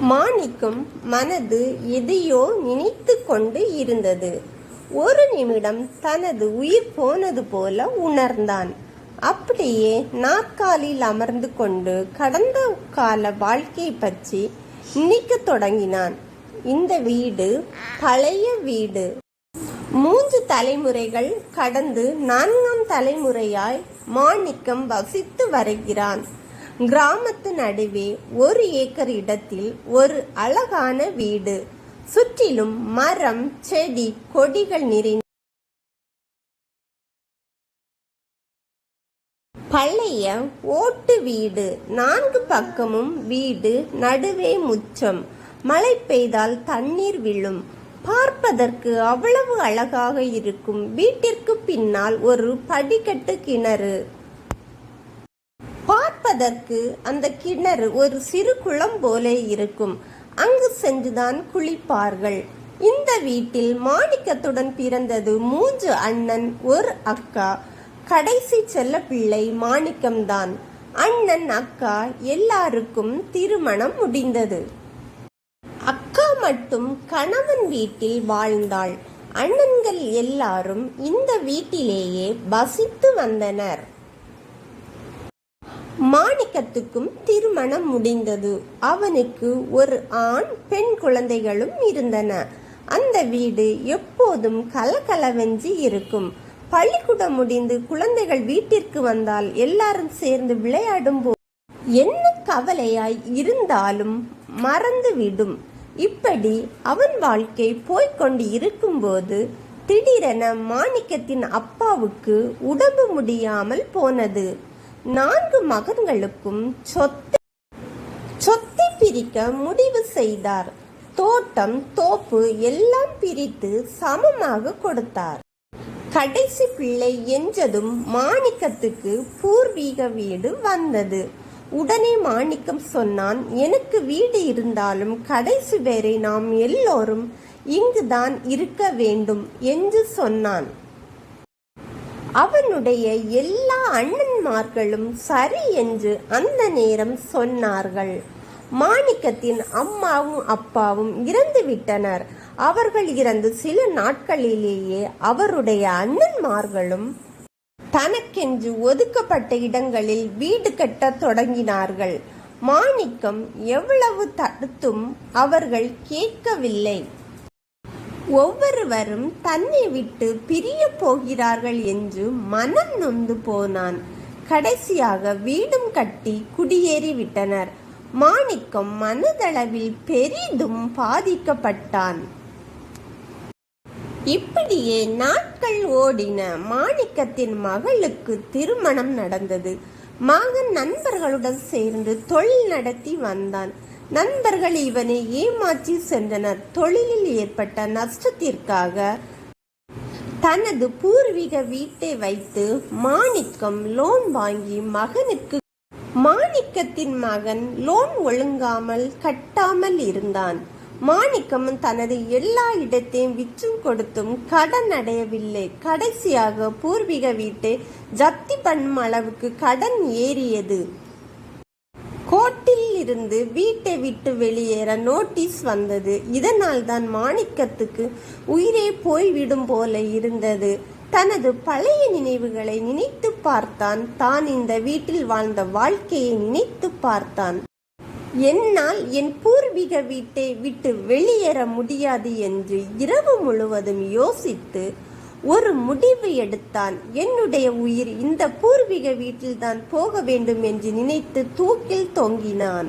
மாணிக்கம் மனது எதையோ நினைத்து கொண்டு இருந்தது. ஒரு நிமிடம் தனது உயிர் போனது போல உணர்ந்தான். அப்படியே நாற்காலில் அமர்ந்து கொண்டு கடந்த கால வாழ்க்கை பற்றி நினைக்கத் தொடங்கினான். இந்த வீடு பழைய வீடு. மூன்று தலைமுறைகள் கடந்து நான்காம் தலைமுறையாய் மாணிக்கம் வசித்து வருகிறான். கிராமத்து நடுவே ஒரு ஏக்கர் இடத்தில் ஒரு அழகான வீடு. சுற்றிலும் மரம் செடி கொடிகள் நிறைந்த பழைய ஓட்டு வீடு. நான்கு பக்கமும் வீடு நடுவே முச்சம். மழை பெய்தால் தண்ணீர் விழும். பார்ப்பதற்கு அவ்வளவு அழகாக இருக்கும். வீட்டிற்கு பின்னால் ஒரு படிக்கட்டு கிணறு. குளிப்பதற்கு அந்த கிணறு ஒரு சிறு குளம் போல இருக்கும். அங்கு சென்றுதான் குளிப்பார்கள். இந்த வீட்டில் மாணிக்கத்துடன் பிறந்தது மூன்று அண்ணன் ஒரு அக்கா. கடைசி செல்ல பிள்ளை மாணிக்கம்தான். அண்ணன் அக்கா எல்லாருக்கும் திருமணம் முடிந்தது. அக்கா மட்டும் கணவன் வீட்டில் வாழ்ந்தாள். அண்ணன்கள் எல்லாரும் இந்த வீட்டிலேயே வசித்து வந்தனர். மாணிக்கத்துக்கும் திருமணம் முடிந்தது. அவனுக்கு ஒரு ஆண் பெண் குழந்தைகளும் இருந்தன. அந்த வீடு எப்போதும் கலகலவெஞ்சி இருக்கும். பள்ளிக்கூடம் முடிந்து குழந்தைகள் வீட்டிற்கு வந்தால் எல்லாரும் சேர்ந்து விளையாடும் போது என்ன கவலையாய் இருந்தாலும் மறந்துவிடும் இப்படி அவன் வாழ்க்கை போய்க்கொண்டு இருக்கும்போது திடீரென மாணிக்கத்தின் அப்பாவுக்கு உடம்பு முடியாமல் போனது. நான்கு மகன்களுக்கும் சொத்தை சொத்தை பிரிக்க முடிவு செய்தார். தோட்டம் தோப்பு எல்லாம் பிரித்து சமமாக கொடுத்தார். கடைசி பிள்ளை என்றதும் மாணிக்கத்துக்கு பூர்வீக வீடு வந்தது. உடனே மாணிக்கம் சொன்னான் எனக்கு வீடு இருந்தாலும் கடைசி வேரை நாம் எல்லோரும் இங்குதான் இருக்க வேண்டும் என்று சொன்னான். அவனுடைய எல்லா அண்ணன்மார்களும் சரி என்று அந்த நேரம் சொன்னார்கள். மாணிக்கத்தின் அம்மாவும் அப்பாவும் இறந்து விட்டனர். அவர்கள் இறந்து சில நாட்களிலேயே அவருடைய அண்ணன்மார்களும் தனக்கென்று ஒதுக்கப்பட்ட இடங்களில் வீடு கட்டத் தொடங்கினார்கள். மாணிக்கம் எவ்வளவு தடுத்தும் அவர்கள் கேட்கவில்லை. ஒவ்வொருவரும் தன்னை விட்டு பிரிய போகிறார்கள் என்று மனம் நொந்து போனான். கடைசியாக வீடும் கட்டி குடியேறி விட்டனர் மாணிக்கம் மனதளவில் பெரிதும் பாதிக்கப்பட்டான். இப்படியே நாட்கள் ஓடின மாணிக்கத்தின் மகளுக்கு திருமணம் நடந்தது. மகன் நண்பர்களுடன் சேர்ந்து தொழில் நடத்தி வந்தான். நண்பர்கள் இவனை ஏமாற்றி சென்றனர். தொழிலில் ஏற்பட்ட நஷ்டத்திற்காக தனது பூர்வீக வீட்டை வைத்து மாணிக்கம் லோன் வாங்கி மகனுக்கு மாணிக்கத்தின் மகன் லோன் ஒழுங்காமல் கட்டாமல் இருந்தான். மாணிக்கம் தனது எல்லா இடத்தையும் விற்றும் கொடுத்தும் கடன் அடையவில்லை. கடைசியாக பூர்வீக வீட்டை ஜப்தி பண்ணும் அளவுக்கு கடன் ஏறியது. இருந்து வீட்டை விட்டு வெளியேற நோட்டீஸ் வந்தது. இதனால் தான் மாணிக்கத்துக்கு உயிரே போய்விடும் போல இருந்தது. தனது பழைய நினைவுகளை நினைத்து பார்த்தான். தான் இந்த வீட்டில் வாழ்ந்த வாழ்க்கையை நினைத்து பார்த்தான். என்னால் என் பூர்வீக வீட்டை விட்டு வெளியேற முடியாது என்று இரவு முழுவதும் யோசித்து ஒரு முடிவு எடுத்தான். என்னுடைய உயிர் இந்த பூர்வீக வீட்டில்தான் போக வேண்டும் என்று நினைத்து தூக்கில் தொங்கினான்.